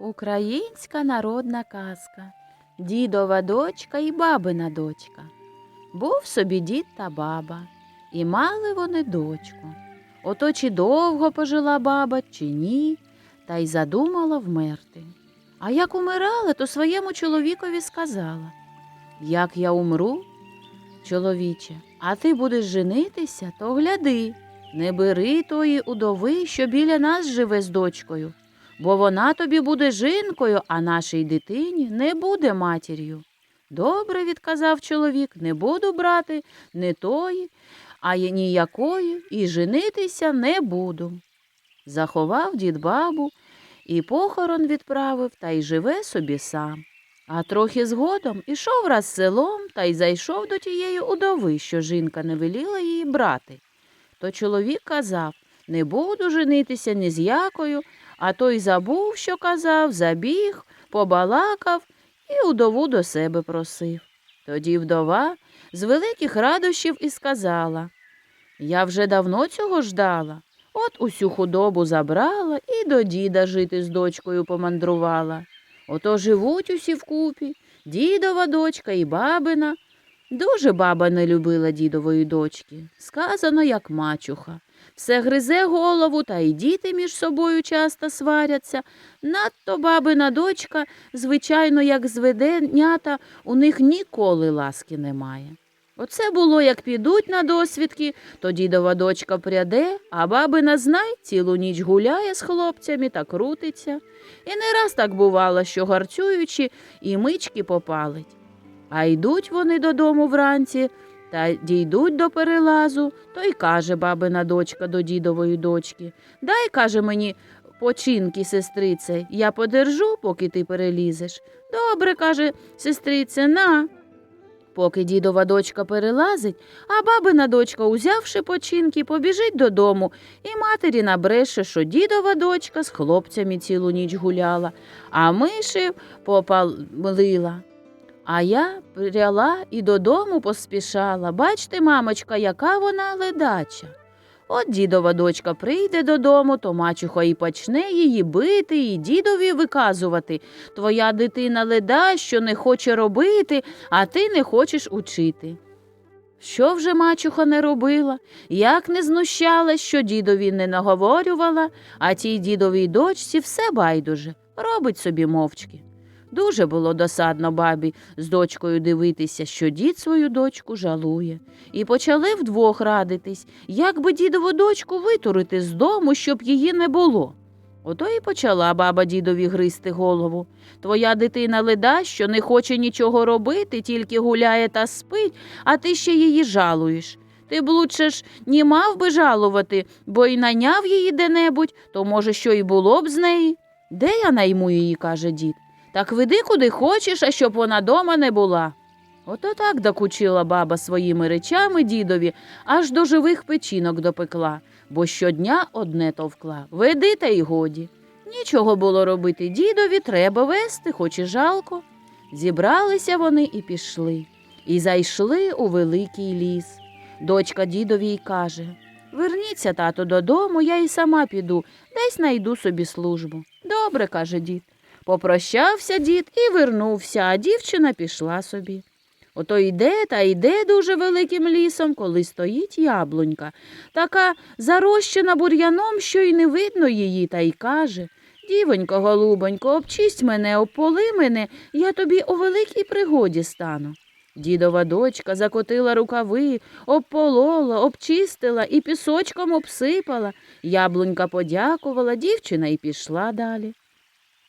Українська народна казка. Дідова дочка і бабина дочка. Був собі дід та баба, і мали вони дочку. Ото чи довго пожила баба, чи ні, та й задумала вмерти. А як умирала, то своєму чоловікові сказала Як я умру, чоловіче, а ти будеш женитися, то гляди, не бери тої удови, що біля нас живе з дочкою, бо вона тобі буде жінкою, а нашій дитині не буде матір'ю. Добре, відказав чоловік, не буду брати не тої, а й ніякої, і женитися не буду. Заховав дід бабу і похорон відправив та й живе собі сам. А трохи згодом ішов раз селом та й зайшов до тієї удови, що жінка не веліла її брати. То чоловік казав не буду женитися ні з якою, а той забув, що казав, забіг, побалакав і удову до себе просив. Тоді вдова з великих радощів і сказала Я вже давно цього ждала. От усю худобу забрала і до діда жити з дочкою помандрувала. Ото живуть усі вкупі, дідова дочка і бабина. Дуже баба не любила дідової дочки, сказано, як мачуха. Все гризе голову, та й діти між собою часто сваряться. Надто бабина дочка, звичайно, як зведенята, у них ніколи ласки немає. Оце було, як підуть на досвідки, то дідова дочка пряде, а бабина знай цілу ніч гуляє з хлопцями та крутиться. І не раз так бувало, що гарцюючи, і мички попалить. А йдуть вони додому вранці та дійдуть до перелазу, то й каже бабина дочка до дідової дочки Дай, каже мені, починки, сестрице, я подержу, поки ти перелізеш. Добре, каже сестрице, на. Поки дідова дочка перелазить, а бабина дочка, узявши починки, побіжить додому, і матері набреше, що дідова дочка з хлопцями цілу ніч гуляла, а миші попалила. А я пряла і додому поспішала. Бачте, мамочка, яка вона ледача. От дідова дочка прийде додому, то мачуха і почне її бити, і дідові виказувати. Твоя дитина леда, що не хоче робити, а ти не хочеш учити. Що вже мачуха не робила, як не знущалась, що дідові не наговорювала, а тій дідовій дочці все байдуже, робить собі мовчки. Дуже було досадно бабі з дочкою дивитися, що дід свою дочку жалує, і почали вдвох радитись, як би дідову дочку витурити з дому, щоб її не було. Ото і почала баба дідові гризти голову. Твоя дитина леда, що не хоче нічого робити, тільки гуляє та спить, а ти ще її жалуєш. Ти б лучше ж не мав би жалувати, бо й наняв її де-небудь, то, може, що й було б з неї. Де я найму її, каже дід. Так веди куди хочеш, а щоб вона дома не була. Ото так докучила баба своїми речами дідові, аж до живих печінок допекла, бо щодня одне товкла. Веди та й годі. Нічого було робити дідові, треба вести, хоч і жалко. Зібралися вони і пішли, і зайшли у великий ліс. Дочка дідові й каже Верніться, тато, додому, я й сама піду, десь найду собі службу. Добре, каже дід. Попрощався дід і вернувся, а дівчина пішла собі. Ото йде та йде дуже великим лісом, коли стоїть яблунька, така зарощена бур'яном, що й не видно її, та й каже Дівонько, голубонько, обчисть мене, ополи мене, я тобі у великій пригоді стану. Дідова дочка закотила рукави, обполола, обчистила і пісочком обсипала. Яблунька подякувала, дівчина і пішла далі.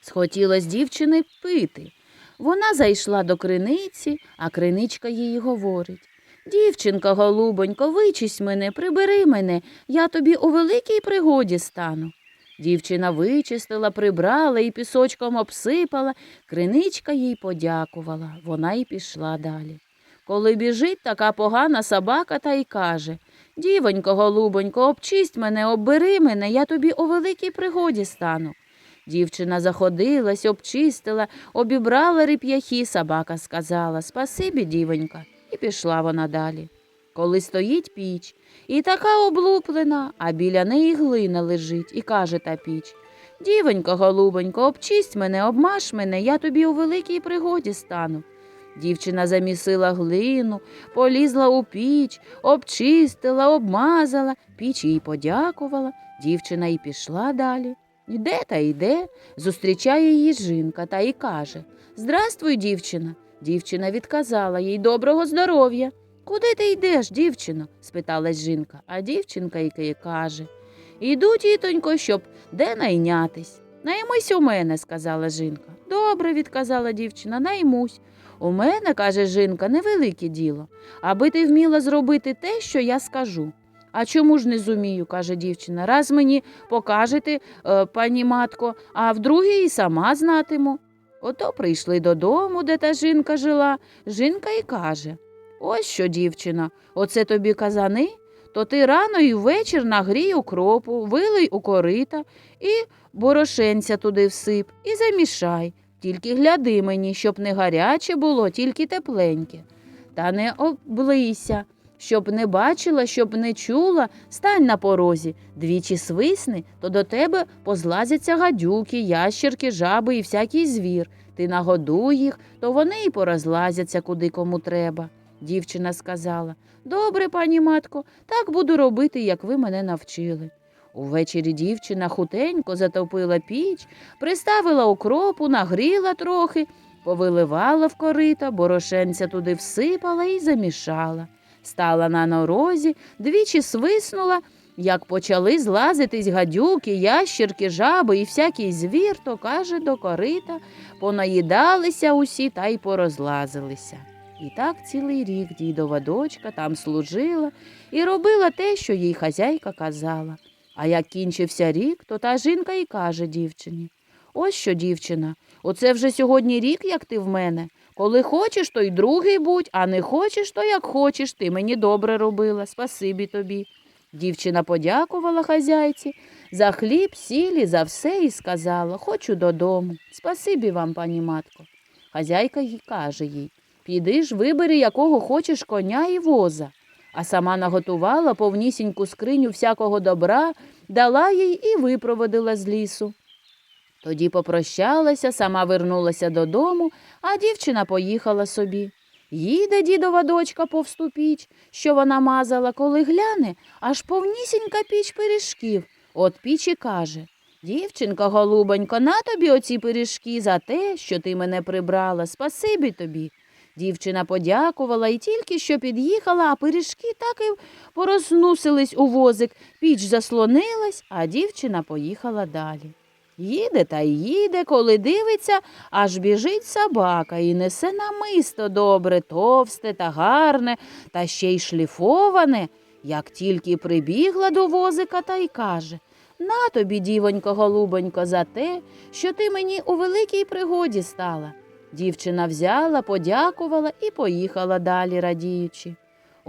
Схотілось дівчини пити. Вона зайшла до криниці, а криничка їй говорить Дівчинка, голубонько, вичись мене, прибери мене, я тобі у великій пригоді стану. Дівчина вичистила, прибрала і пісочком обсипала, криничка їй подякувала, вона й пішла далі. Коли біжить така погана собака та й каже Дівонько, голубонько, обчисть мене, оббери мене, я тобі у великій пригоді стану. Дівчина заходилась, обчистила, обібрала реп'яхи, собака сказала Спасибі, дівонька, і пішла вона далі. Коли стоїть піч, і така облуплена, а біля неї глина лежить, і каже та піч Дівонько, голубонько, обчисть мене, обмаш мене, я тобі у великій пригоді стану. Дівчина замісила глину, полізла у піч, обчистила, обмазала, піч їй подякувала, дівчина й пішла далі. Йде та йде, зустрічає її жінка та й каже Здравствуй, дівчина. Дівчина відказала їй доброго здоров'я. Куди ти йдеш, дівчино? спиталась жінка, а дівчинка й каже Іду, тітонько, щоб де найнятись. Наймись у мене, сказала жінка. Добре, відказала дівчина, наймусь. У мене, каже жінка, невелике діло, аби ти вміла зробити те, що я скажу. А чому ж не зумію, каже дівчина. Раз мені покажете, е, пані матко, а вдруге і сама знатиму. Ото прийшли додому, де та жінка жила. Жінка й каже Ось що, дівчина, оце тобі казани, то ти рано і ввечір нагрій укропу, вилий у корита і борошенця туди всип, і замішай. Тільки гляди мені, щоб не гаряче було, тільки тепленьке. Та не облийся, щоб не бачила, щоб не чула, стань на порозі, двічі свисни, то до тебе позлазяться гадюки, ящерки, жаби і всякий звір. Ти нагодуй їх, то вони й порозлазяться куди кому треба. Дівчина сказала Добре, пані матко, так буду робити, як ви мене навчили. Увечері дівчина хутенько затопила піч, приставила укропу, нагріла трохи, повиливала в корита, борошенця туди всипала і замішала. Стала на норозі, двічі свиснула, як почали злазитись гадюки, ящерки, жаби і всякий звір, то каже до корита, понаїдалися усі та й порозлазилися. І так цілий рік дідова дочка там служила і робила те, що їй хазяйка казала. А як кінчився рік, то та жінка й каже дівчині Ось що, дівчина, оце вже сьогодні рік, як ти в мене. Коли хочеш, то й другий будь, а не хочеш, то як хочеш, ти мені добре робила, спасибі тобі. Дівчина подякувала хазяйці за хліб, сілі, за все і сказала Хочу додому. Спасибі вам, пані матко. Хазяйка й каже їй Піди ж, вибери, якого хочеш коня і воза. А сама наготувала повнісіньку скриню всякого добра, дала їй і випроводила з лісу. Тоді попрощалася, сама вернулася додому, а дівчина поїхала собі. Їде дідова дочка повсту піч, що вона мазала, коли гляне, аж повнісінька піч пиріжків. От піч і каже Дівчинка, голубонько, на тобі оці пиріжки за те, що ти мене прибрала. Спасибі тобі. Дівчина подякувала і тільки що під'їхала, а пиріжки так і порознусились у возик. Піч заслонилась, а дівчина поїхала далі. Їде та їде, коли дивиться, аж біжить собака і несе намисто добре, товсте та гарне, та ще й шліфоване. Як тільки прибігла до возика та й каже На тобі, дівонько, голубонько, за те, що ти мені у великій пригоді стала. Дівчина взяла, подякувала і поїхала далі, радіючи.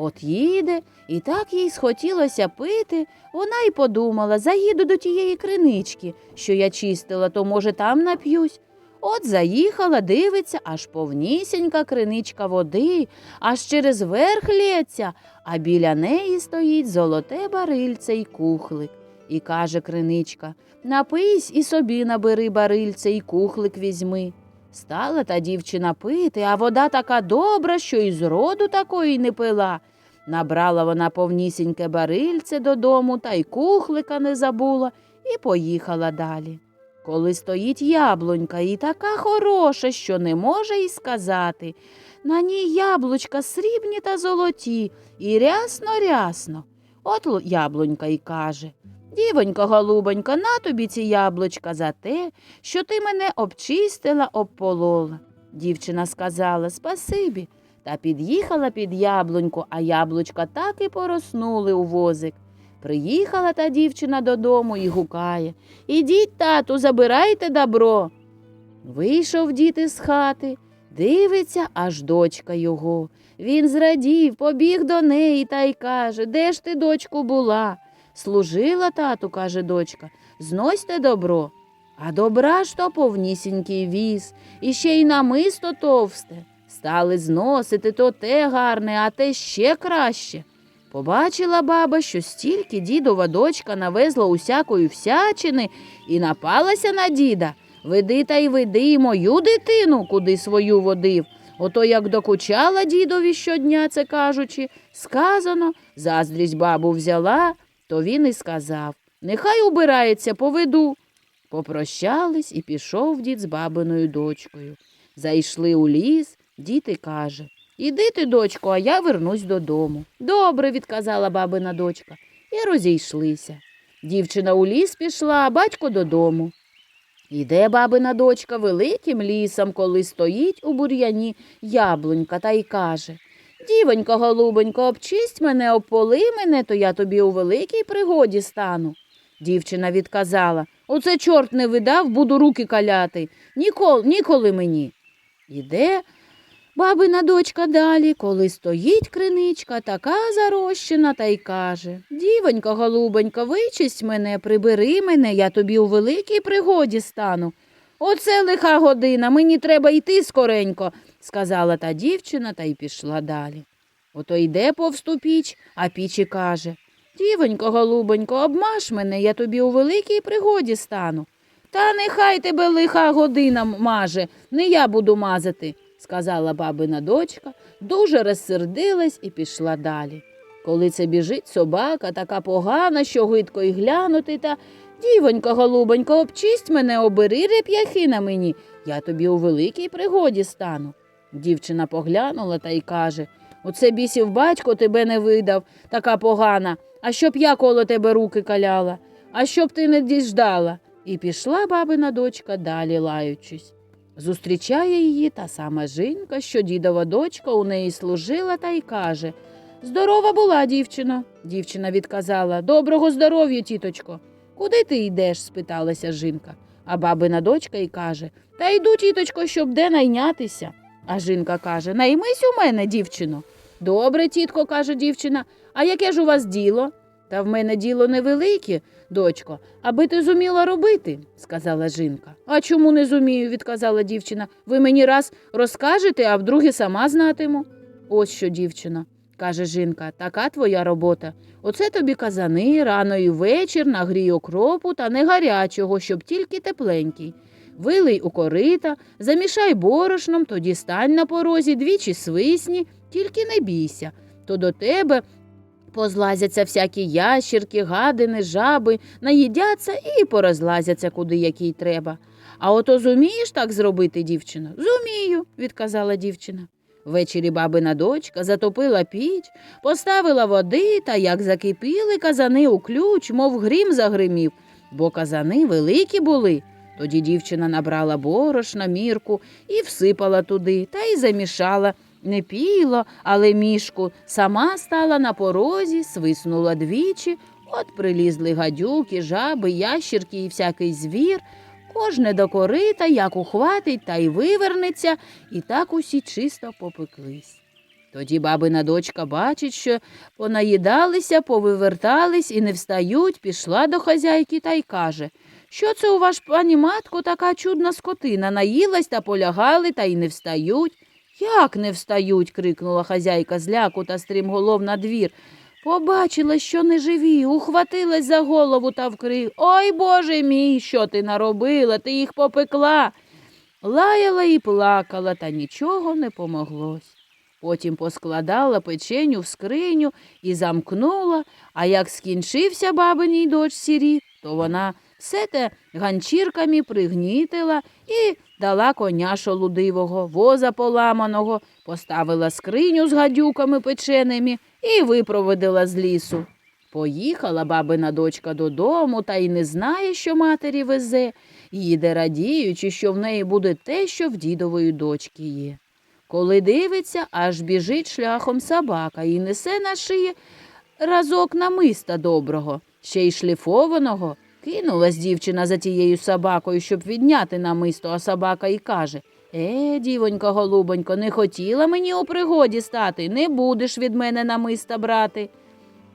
От їде, і так їй схотілося пити, вона й подумала, заїду до тієї кринички, що я чистила, то, може, там нап'юсь. От заїхала, дивиться, аж повнісінька криничка води, аж через верх лється, а біля неї стоїть золоте барильце й кухлик. І каже криничка Напийсь і собі набери барильце й кухлик візьми. Стала та дівчина пити, а вода така добра, що й зроду такої не пила. Набрала вона повнісіньке барильце додому та й кухлика не забула і поїхала далі. Коли стоїть яблунька і така хороша, що не може й сказати. На ній яблучка срібні та золоті, і рясно рясно. От яблунька й каже Дівонько, голубонько, на тобі ці яблучка за те, що ти мене обчистила, обполола. Дівчина сказала спасибі, та під'їхала під яблуньку, а яблучка так і пороснули у возик. Приїхала та дівчина додому і гукає Ідіть, тату, забирайте добро. Вийшов дід із хати, дивиться, аж дочка його. Він зрадів, побіг до неї та й каже Де ж ти, дочку, була? Служила тату, каже дочка, зносьте добро. А добра ж то повнісінький віз, і ще й намисто товсте. Стали зносити то те гарне, а те ще краще. Побачила баба, що стільки дідова дочка навезла усякої всячини і напалася на діда. Веди та й веди і мою дитину, куди свою водив. Ото як докучала дідові щодня, це кажучи, сказано, заздрість бабу взяла, то він і сказав Нехай убирається, поведу. Попрощались і пішов дід з бабиною дочкою. Зайшли у ліс, дід і каже Іди ти, дочко, а я вернусь додому. Добре, відказала бабина дочка, і розійшлися. Дівчина у ліс пішла, а батько додому. Іде бабина дочка великим лісом, коли стоїть у бур'яні яблунька та й каже Дівонько, голубонько, обчисть мене, ополи мене, то я тобі у великій пригоді стану. Дівчина відказала Оце чорт не видав, буду руки каляти. Ніколи, ніколи мені. Іде бабина дочка далі, коли стоїть криничка, така зарощена, та й каже Дівонько, голубонько, вичисть мене, прибери мене, я тобі у великій пригоді стану. Оце лиха година, мені треба йти скоренько, сказала та дівчина та й пішла далі. Ото йде повсту піч, а піч і каже Дівонько, голубонько, обмаш мене, я тобі у великій пригоді стану. Та нехай тебе лиха година маже, не я буду мазати, сказала бабина дочка, дуже розсердилась і пішла далі. Коли це біжить собака, така погана, що гидко й глянути, та дівонько, голубонько, обчисть мене, обери реп'яхи на мені, я тобі у великій пригоді стану. Дівчина поглянула та й каже Оце бісів батько тебе не видав, така погана, а щоб я коло тебе руки каляла, а щоб ти не діждала. І пішла бабина дочка далі лаючись. Зустрічає її та сама жінка, що дідова дочка у неї служила, та й каже Здорова була, дівчино. Дівчина відказала Доброго здоров'я, тіточко. Куди ти йдеш? спиталася жінка. А бабина дочка й каже Та йду, тіточко, щоб де найнятися. А жінка каже Наймись у мене, дівчино. Добре, тітко, каже дівчина, а яке ж у вас діло? Та в мене діло невелике, дочко, аби ти зуміла робити, сказала жінка. А чому не зумію, відказала дівчина. Ви мені раз розкажете, а вдруге сама знатиму. Ось що, дівчина, каже жінка, така твоя робота. Оце тобі казани, рано і вечір, нагрій окропу та не гарячого, щоб тільки тепленький. Вилий у корита, замішай борошном, тоді стань на порозі, двічі свисні, тільки не бійся. То до тебе позлазяться всякі ящірки, гадини, жаби, наїдяться і порозлазяться куди який треба. А ото зумієш так зробити, дівчина? Зумію, відказала дівчина. Ввечері бабина дочка затопила піч, поставила води та як закипіли казани у ключ, мов грім загримів, бо казани великі були. Тоді дівчина набрала борошна, мірку і всипала туди та й замішала. Не піло, але мішку сама стала на порозі, свиснула двічі, от прилізли гадюки, жаби, ящірки і всякий звір. Кожне до корита, як ухватить, та й вивернеться, і так усі чисто попеклись. Тоді бабина дочка бачить, що понаїдалися, повивертались і не встають, пішла до хазяйки та й каже Що це у ваш пані матко така чудна скотина? Наїлась та полягали, та й не встають. Як не встають? крикнула хазяйка зляку та стрімголов на двір. Побачила, що не живі, ухватилась за голову та вкрив. Ой, Боже мій, що ти наробила? Ти їх попекла. Лаяла і плакала, та нічого не помоглось. Потім поскладала печеню в скриню і замкнула, а як скінчився бабиній дочці рік, то вона все те ганчірками пригнітила і дала коня шолудивого, воза поламаного, поставила скриню з гадюками печеними і випроводила з лісу. Поїхала бабина дочка додому та й не знає, що матері везе, їде радіючи, що в неї буде те, що в дідової дочки є. Коли дивиться, аж біжить шляхом собака і несе на шиї разок намиста доброго, ще й шліфованого. Кинулась дівчина за тією собакою, щоб відняти намисто, а собака й каже Е, дівонько, голубонько, не хотіла мені у пригоді стати, не будеш від мене намиста брати.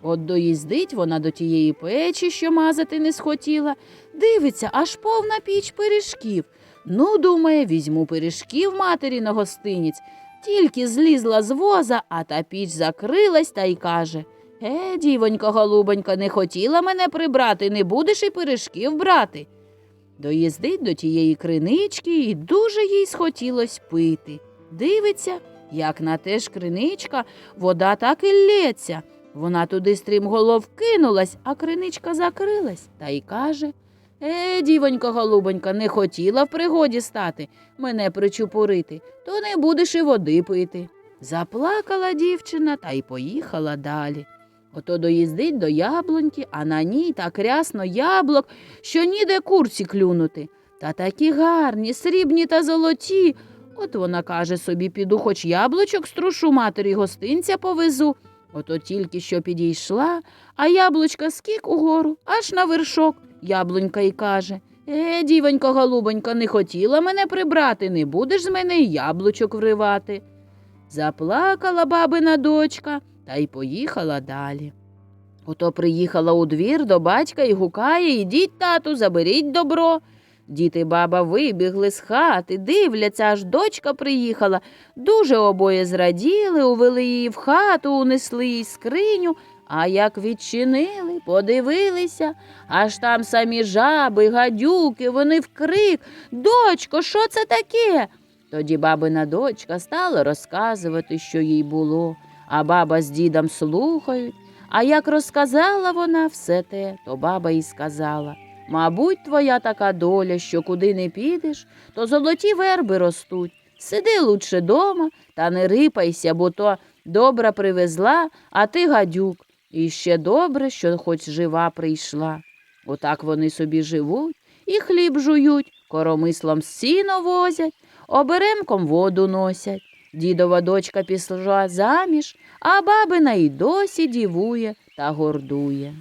От доїздить вона до тієї печі, що мазати не схотіла, дивиться, аж повна піч пиріжків. Ну, думає, візьму пиріжків матері на гостиніць. Тільки злізла з воза, а та піч закрилась та й каже Е, дівонько голубонько, не хотіла мене прибрати, не будеш і пиріжків брати. Доїздить до тієї кринички і дуже їй схотілось пити. Дивиться, як на те ж криничка, вода так і лється. Вона туди стрімголов кинулась, а криничка закрилась та й каже Е, дівонько голубонька, не хотіла в пригоді стати, мене причупурити, то не будеш і води пити. Заплакала дівчина та й поїхала далі. Ото доїздить до яблуньки, а на ній так рясно яблук, що ніде курці клюнути. Та такі гарні, срібні та золоті. От вона каже собі, піду хоч яблучок струшу матері гостинця повезу. Ото тільки що підійшла, а яблучка скік угору, аж на вершок. Яблунька й каже Е, дівонько голубонько, не хотіла мене прибрати, не будеш з мене яблучок вривати. Заплакала бабина дочка та й поїхала далі. Ото приїхала у двір до батька і гукає Ідіть, тату, заберіть добро. Діти баба вибігли з хати, дивляться, аж дочка приїхала. Дуже обоє зраділи, увели її в хату, унесли їй скриню, а як відчинили, подивилися, аж там самі жаби, гадюки, вони вкрик. Дочко, що це таке? Тоді бабина дочка стала розказувати, що їй було, а баба з дідом слухають. А як розказала вона все те, то баба й сказала Мабуть, твоя така доля, що куди не підеш, то золоті верби ростуть. Сиди лучше дома та не рипайся, бо то добра привезла, а ти гадюк. І ще добре, що хоч жива прийшла. Отак вони собі живуть і хліб жують, коромислом сіно возять, оберемком воду носять. Дідова дочка пішла заміж, а бабина й досі дівує та гордує.